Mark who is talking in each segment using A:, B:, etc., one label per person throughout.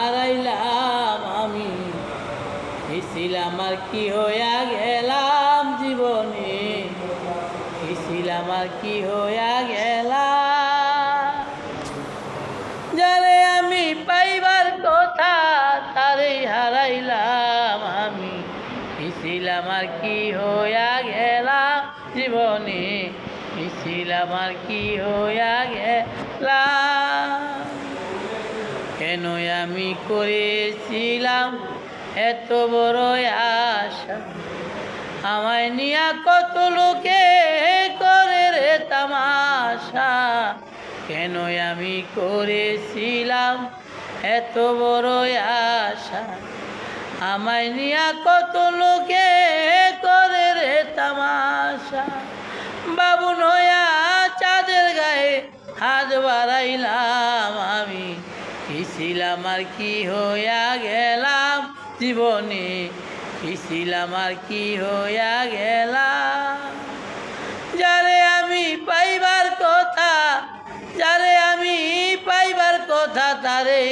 A: হারাইলাম আমি। ছিলাম আর কি হইয়া গেলাম জীবনে? ছিলাম আর কি হইয়া গেলাম? যারে আমি পাইবার কথা তারে হারাইলাম আমি। ছিলাম আর কি হইয়া গেলাম জীবনে? ছিলাম আর কি হইয়া গেলাম আমি করেছিলাম এত বড় আশা। আমায় নিয়া কত লোকে করে রে তামাশা। কেন আমি করেছিলাম এত বড় আশা? আমায় নিয়া কত লোকে করে রে তামাশা। বাবু নয়া চাঁদের গায়ে হাত বাড়াইলাম আমি। ছিলাম আর কি হইয়া গেলাম জীবনে। ছিলাম আর কি হইয়া গেলাম। যারে আমি পাইবার কথা, যারে আমি পাইবার কথা তারে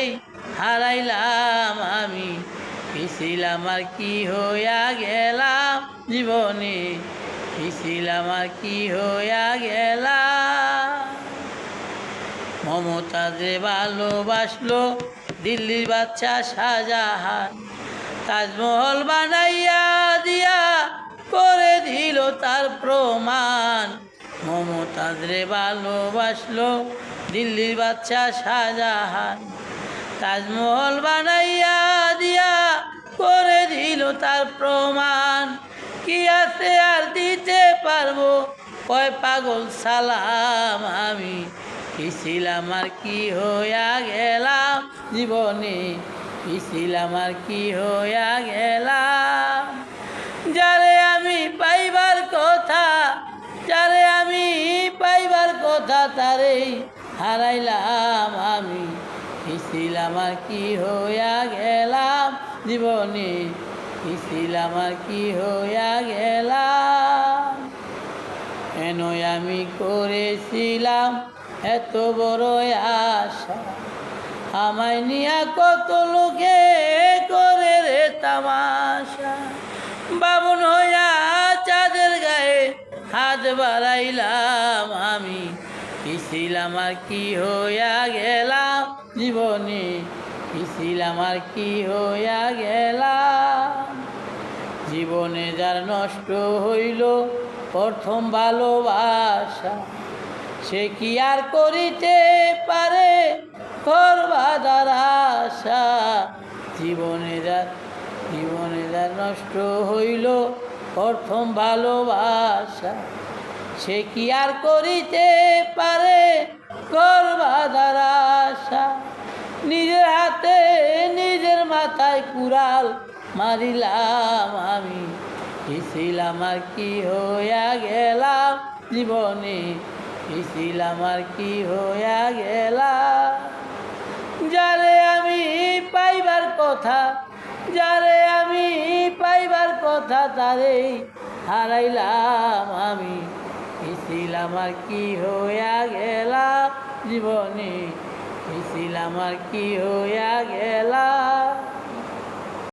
A: হারাইলাম আমি। ছিলাম আর কি হইয়া গেলাম জীবনে। ছিলাম আর কি হইয়া গেলাম মমতা যে ভালোবাসলো দিল্লির বাচ্চা শাহজাহান। তাজমহল বানাইয়া দিয়া করে দিল তার প্রমাণ। মমতাজ রে ভালোবাসলো দিল্লির বাচ্চা শাহজাহান। তাজমহল বানাইয়া দিয়া করে দিল তার প্রমাণ। কি আছে আর দিতে পারব? কয় পাগল সালাম আমি। ছিলাম আর কি হইয়া গেলাম? জীবনে ছিলাম আর কি হইয়া গেলাম? যারে আমি পাইবার কথা, যারে আমি পাইবার কথা, তারে হারাইলাম আমি। ছিলাম আর কি হইয়া গেলাম? জীবনে ছিলাম আর কি হইয়া গেলাম? কেন আমি করেছিলাম এত বড় আশা। আমায় নিয়া কত লোকে করে রে তামাশা। বাবন হইয়া চাঁদের গায়ে হাত বাড়াইলাম আমি। ছিলাম আর কি হইয়া গেলাম জীবনে। ছিলাম আর কি হইয়া গেলাম। জীবনে যার নষ্ট হইল প্রথম ভালোবাসা। সে কি আর করিতে পারে? ঘর বাঁধার আশা। জীবনে যার নষ্ট হইল, প্রথম ভালোবাসা। সে কি আর করিতে পারে? ঘর বাঁধার আশা। নিজের হাতে, নিজের মাথায় কুড়াল মারিলাম আমি। ছিলাম আর কি হইয়া গেলাম জীবনে? ছিলাম আর কি হইয়া গেলাম যারে আমি পাইবার কথা, যারে আমি পাইবার কথা তারে হারাইলাম আমি। ছিলাম আর কি হইয়া গেলাম জীবনে ছিলাম আর কি হইয়া গেলাম